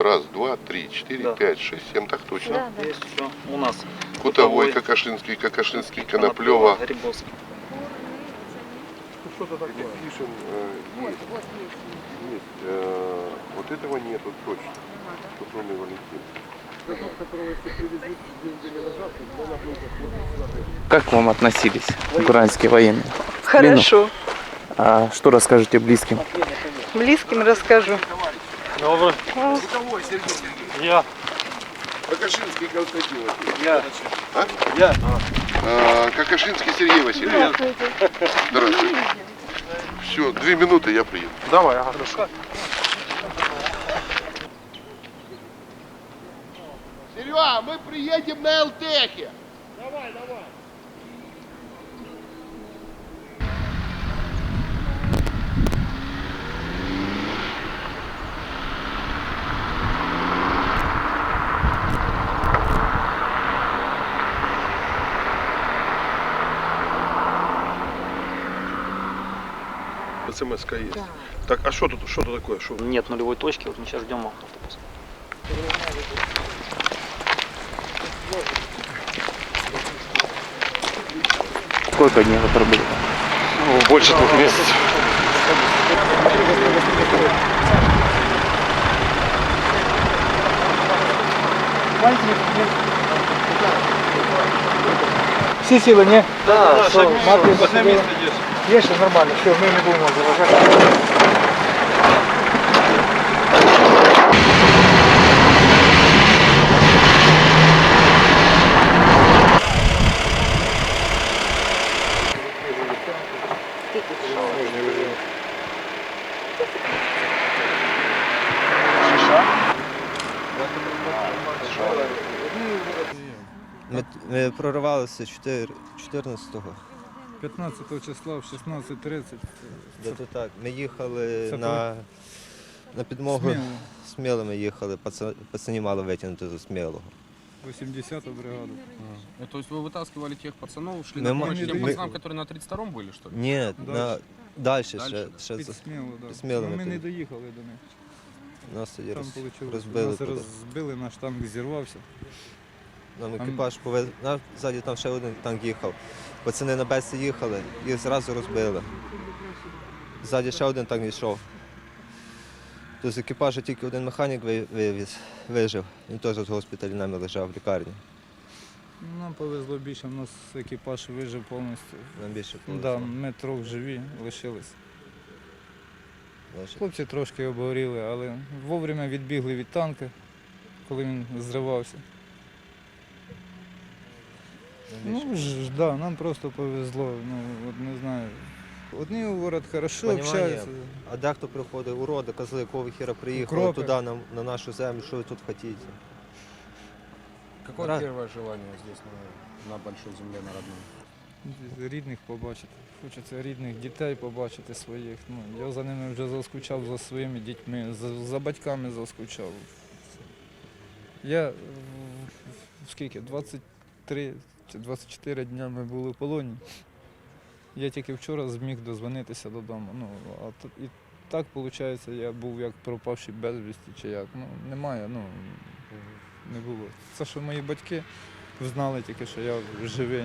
Раз, два, три, четыре, Да. пять, шесть, семь, так точно. Да, да. Есть все. У нас Кутовой, Кутовой, Какашинский, Какашинский, Коноплева. Грибовский. Что-то такое. Пишем, э, Вот, есть, вот есть. есть. Э, вот этого нету точно. Купленный Валентин. Как к вам относились украинские военные? Хорошо. А что расскажете близким? Близким расскажу. Добре. Я. Какашинский Константин Васильевич. Я. А? Я. Э, Какашинский Сергей Васильевич. Здравствуйте. Все, две минуты, я приеду. Давай, ага, хорошо. Серега, мы приедем на ЛТХе. СМС есть. Так, а что тут, что тут такое? Что? Нет нулевой точки, вот мы сейчас ждем автобус. Сколько дней вы пробыли? больше двух месяцев. Всі сіли, ні? Да, що, мати посиділа? Є ще нормально, що ми не будемо заважати. Ми проривалися 14-го. 15 числа в 16.30. Де то так. Ми їхали Це на, на підмогу. Сміло. Сміло ми їхали, паца- пацанів мало витягнути з смілого. 80-ту бригаду. Э, То есть вы вытаскивали тех пацанов, шли Мы на мо- помощь тем мы- пацанам, которые на 32-м были, что ли? Ні, Дальше. на, далі ще, Дальше? ще Під з- Сміло, да. під Сміло Ну, ми ми тоді. не доїхали до них. нас тоді Там роз, вийшло. розбили. Нас туди. розбили, наш танк зірвався. Нам екіпаж повез. Ззаді там ще один танк їхав. Пацани на бесі їхали, їх зразу розбили. Ззаді ще один танк йшов. То з екіпажу тільки один механік вивіз, вижив. Він теж в госпіталі нами лежав в лікарні. Ну, Нам повезло більше, у нас екіпаж вижив повністю. Нам більше Да, ми трохи живі лишились. Хлопці трошки обгоріли, але вовремя відбігли від танка, коли він зривався. Ну, ж, да, нам просто повезло. Ну, от не знаю. Одні говорять, хорошо Понімання. общаються. А дехто приходить, уроди, козли, якого ви хіра приїхали Укропи. туди, на, на нашу землю, що ви тут хочете? Какое Ра- первое желание здесь, на, на большой земле, на родной? Рідних побачити. Хочеться рідних дітей побачити своїх. Ну, я за ними вже заскучав за своїми дітьми, за, за батьками заскучав. Я в- скільки? 23 чи 24 дня ми були в полоні. Я тільки вчора зміг дозвонитися додому. Ну, а то- і так виходить, я був як пропавший безвісті чи як. Ну, немає, ну не було. Це що мої батьки знали тільки, що я живий.